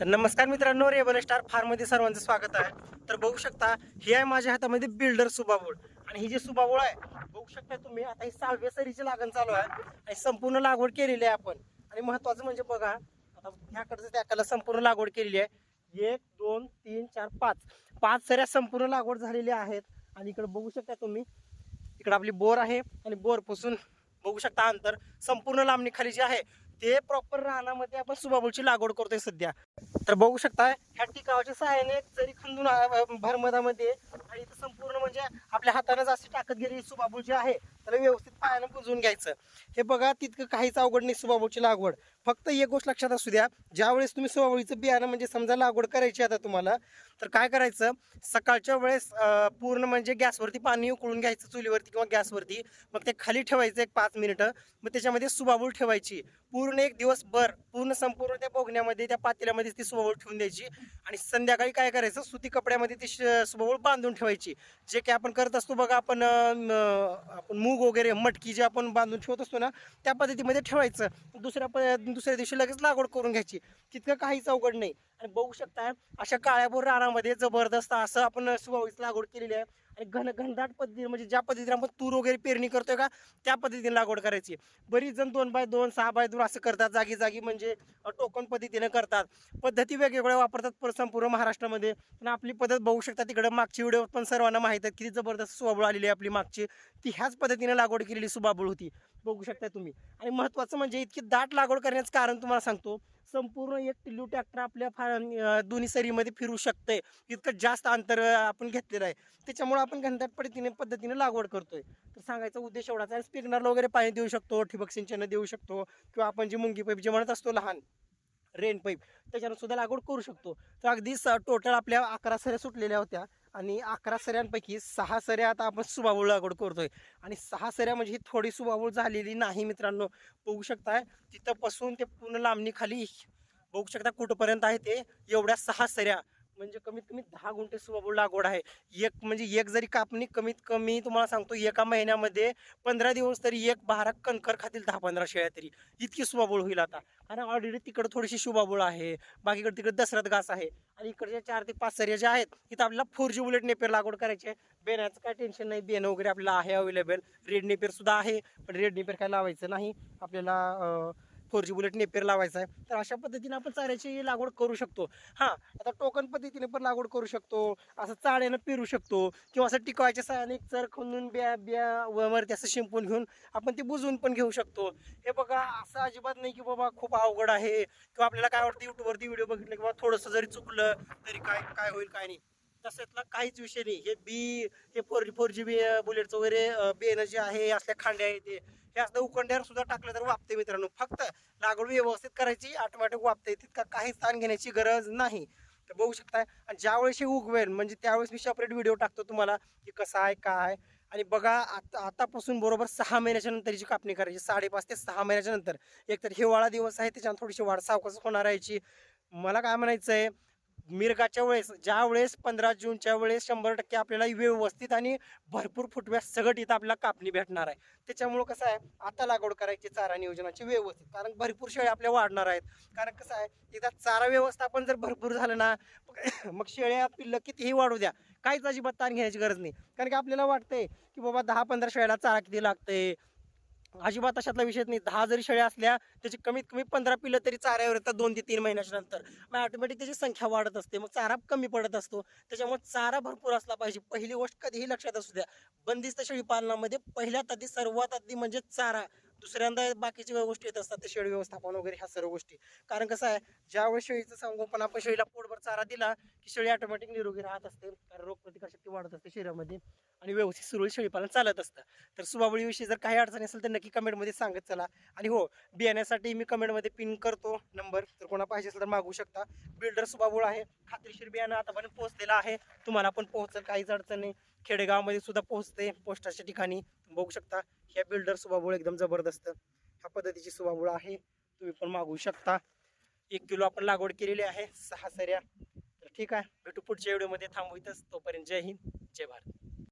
तर नमस्कार मित्रांनो रेबल स्टार फार्ममध्ये सर्वांचं स्वागत आहे. तर बघू शकता ही आहे माझ्या हातामध्ये बिल्डर सुबाबूळ आणि ही जी सुबाबूळ आहे बघू शकता तुम्ही आता ही सहाव्या सरीची लागण चालू आहे आणि संपूर्ण लागवड केलेली आहे आपण. आणि महत्वाचं म्हणजे बघा आता ह्याकडचं त्याकडला संपूर्ण लागवड केलेली आहे. एक दोन तीन चार पाच. पाच सऱ्या संपूर्ण लागवड झालेल्या आहेत. आणि इकडे बघू शकता तुम्ही इकडे आपली बोर आहे. आणि बोरपासून बघू शकता अंतर संपूर्ण लांबणी खाली जी आहे ते प्रॉपर रानामध्ये आपण सुबाबूलची लागवड करतोय सध्या. तर बघू शकता ह्या टिकावाच्या सहाय्याने जरी खंदून भरमदामध्ये आणि इथं संपूर्ण म्हणजे आपल्या हातानं जास्त टाकत गेली सुबाबू जी आहे त्याला व्यवस्थित पायानं बुजवून घ्यायचं. हे बघा तितकं काहीच अवघड नाही सुबाबूची लागवड. फक्त एक गोष्ट लक्षात असू द्या ज्यावेळेस तुम्ही सुबाबूळीचं बियाणं म्हणजे समजा लागवड करायची आता तुम्हाला तर काय करायचं? सकाळच्या वेळेस पूर्ण म्हणजे गॅसवरती पाणी उकळून घ्यायचं चुलीवरती किंवा गॅसवरती. मग ते खाली ठेवायचं एक पाच मिनिटं. मग त्याच्यामध्ये सुबाबूळ ठेवायची. पूर्ण एक दिवसभर पूर्ण संपूर्ण त्या बोगण्यामध्ये त्या पातेल्यामध्ये ती सुबाबूळ ठेवून द्यायची. आणि संध्याकाळी काय करायचं? सुती कपड्यामध्ये ती श- सुबाबूळ बांधून ठेवायची. जे काही आपण करत असतो बघा आपण आपण मूग वगैरे मटकी जे आपण बांधून ठेवत असतो ना त्या पद्धतीमध्ये ठेवायचं. दुसऱ्या प- दुसऱ्या दिवशी लगेच लागवड करून घ्यायची. तितकं काहीच अवघड नाही. आणि बघू शकता अशा काळ्याभोर रानामध्ये जबरदस्त असं आपण सुबाबूळीची लागवड केलेली आहे. घन घनदाट पद्धतीने म्हणजे ज्या पद्धतीने आपण तूर वगैरे पेरणी करतोय का त्या पद्धतीने लागवड करायची. बरीच जण दोन बाय दोन सहा बाय दोन असं करतात जागी जागी म्हणजे टोकन पद्धतीने करतात. पद्धती वेगवेगळ्या वापरतात पर- संपूर्ण महाराष्ट्रामध्ये. पण आपली पद्धत बघू शकता तिकडं मागची व्हिडिओ पण सर्वांना माहीत आहेत किती जबरदस्त सुबाबूळ आलेली आहे आपली मागची. ती ह्याच पद्धतीने लागवड केलेली सुबाबूळ होती. बघू शकता तुम्ही. आणि महत्त्वाचं म्हणजे इतकी दाट लागवड करण्याचं कारण तुम्हाला सांगतो संपूर्ण एक टिल्लू ट्रॅक्टर आपल्या फार दोन्ही सरीमध्ये फिरू शकते इतकं जास्त अंतर आपण घेतलेलं आहे. त्याच्यामुळे आपण घनदाट पद्धतीने पद्धतीने लागवड करतोय. तर सांगायचा उद्देश एवढाच आहे. वगैरे पाणी देऊ शकतो ठिबक सिंचन देऊ शकतो किंवा आपण जी मुंगी पैप जे म्हणत असतो लहान. Rain pipe. त्याच्यानं सुद्धा लागवड करू शकतो. तर अगदी स टोटल आपल्या अकरा सऱ्या सुटलेल्या होत्या आणि अकरा सऱ्यांपैकी सहा सऱ्या आता आपण सुबाबूळ लागवड करतोय. आणि सहा सऱ्या म्हणजे ही थोडी सुबाबूळ झालेली नाही मित्रांनो. बघू शकताय तिथंपासून ते पूर्ण लांबणीखाली बघू शकता कुठपर्यंत आहे ते. एवढ्या सहा सऱ्या. म्हणजे कमीत कमी दहा गुंठे सुबाबूळ लागवड आहे. एक म्हणजे एक जरी कापणी कमीत कमी तुम्हाला सांगतो एका महिन्यामध्ये पंधरा दिवस तरी एक बारा कणकर खातील दहा पंधरा शेळ्या तरी. इतकी सुबाबूळ होईल आता. कारण ऑलरेडी तिकडं थोडीशी शुबाबूळ आहे. बाकीकडे तिकडे दसरथ घास आहे. आणि इकडच्या चार ते पाच सऱ्या ज्या आहेत इथं आपल्याला फोर जी बुलेट नेपेर लागवड करायची आहे. बेण्याचं काय टेन्शन नाही. बेन वगैरे आपल्याला आहे अवेलेबल रेड नेपेर सुद्धा आहे. पण रेड नेपेर काय लावायचं नाही. आपल्याला फोर जी बुलेट नेपेर लावायचा आहे. तर अशा पद्धतीने आपण चाऱ्याची लागवड करू शकतो. हां आता टोकन पद्धतीने पण लागवड करू शकतो. असं चाळ्यानं पेरू शकतो. किंवा असं टिकवायच्या सहाय्याने चर खणून बिया बिया व- वरती असं शिंपून घेऊन आपण ते बुजवून पण घेऊ शकतो. हे बघा असं अजिबात नाही की बाबा खूप अवघड आहे. किंवा आपल्याला काय वाटतं यूट्यूबवरती व्हिडिओ बघितले किंवा थोडंसं जरी चुकलं तरी काय काय होईल काय नाही. तसल्यातला काहीच विषय नाही. हे बी हे फोर फोर जी बी बुलेटचं वगैरे बियाणं जे आहे असल्या खांड्या आहे ते. हे असं उकंड्यावर सुद्धा टाकलं तर वापते मित्रांनो. फक्त लागवड व्यवस्थित करायची ऑटोमॅटिक वापते. तितका काही स्थान घेण्याची गरज नाही. तर बघू शकताय. आणि ज्यावेळेस हे उगवेल म्हणजे त्यावेळेस मी सेपरेट व्हिडिओ टाकतो तुम्हाला की कसं आहे काय आणि बघा आता आतापासून बरोबर सहा महिन्याच्या नंतरची कापणी करायची साडेपाच ते सहा महिन्याच्या नंतर. एकतर हिवाळा दिवस आहे त्याच्यानं थोडीशी वाढ सावकाश होणार आहे मला काय म्हणायचं आहे मिरगाच्या वेळेस ज्या वेळेस पंधरा जूनच्या वेळेस शंभर टक्के आपल्याला व्यवस्थित आणि भरपूर फुटव्या सगट इथं आपल्याला कापणी भेटणार आहे. त्याच्यामुळं कसं आहे आता लागवड करायची चारा नियोजनाची व्यवस्थित कारण भरपूर शेळ्या आपल्या वाढणार आहेत. कारण कसं आहे एकदा चारा व्यवस्थापन जर भरपूर झालं ना मग- मग शेळ्या पिल्लं कितीही वाढू द्या काहीच अजिबात ताण घेण्याची गरज नाही. कारण की आपल्याला वाटतंय की बाबा दहा पंधरा शेळ्याला चारा किती लागतंय अजिबात अशातला विषय नाही. दहा जरी शेळ्या असल्या त्याची कमीत कमी पंधरा पिलं तरी चाऱ्यावर येतात दोन ते तीन महिन्याच्या नंतर. मग ऑटोमॅटिक त्याची संख्या वाढत असते. मग चारा कमी पडत असतो. त्याच्यामुळे चारा भरपूर असला पाहिजे. पहिली गोष्ट कधीही लक्षात असू द्या. बंदिस्त शेळी पालनामध्ये पहिल्यात आधी सर्वात आधी म्हणजे चारा. दुसऱ्यांदा बाकीच्या गोष्टी येत असतात ते शेळी व्यवस्थापन वगैरे ह्या सर्व गोष्टी. कारण कसं आहे ज्यावेळेस शेळीचं संगोपन आपण शेळीला पोटभर चारा दिला की शेळी ऑटोमॅटिक निरोगी राहत असते. कारण रोगप्रतिकारशक्ती वाढत असते शरीरामध्ये. आणि व्यवस्थित सुरळीत शेळीपालन चालत असतं. तर सुबाबळीविषयी जर काही अडचणी असेल तर नक्की कमेंटमध्ये सांगत चला. आणि हो बियाण्यासाठी मी कमेंटमध्ये पिन करतो नंबर. तर कोणा पाहिजे असेल तर मागू शकता. बिल्डर सुबाबूळ आहे खात्रीशीर बियाणं आतापर्यंत पोहोचलेलं आहे. तुम्हाला पण पोहोचेल काहीच अडचण नाही. खेडेगावामध्ये सुद्धा पोहोचते पोस्टाच्या ठिकाणी. बघू शकता ह्या बिल्डर सुबाबूळ एकदम जबरदस्त. ह्या पद्धतीची सुबाबूळ आहे. तुम्ही पण मागू शकता. एक किलो आपण लागवड केलेली आहे सहा सऱ्या. तर ठीक आहे भेटू पुढच्या व्हिडिओमध्ये. थांबू इथंच. तोपर्यंत जय हिंद जय भारत.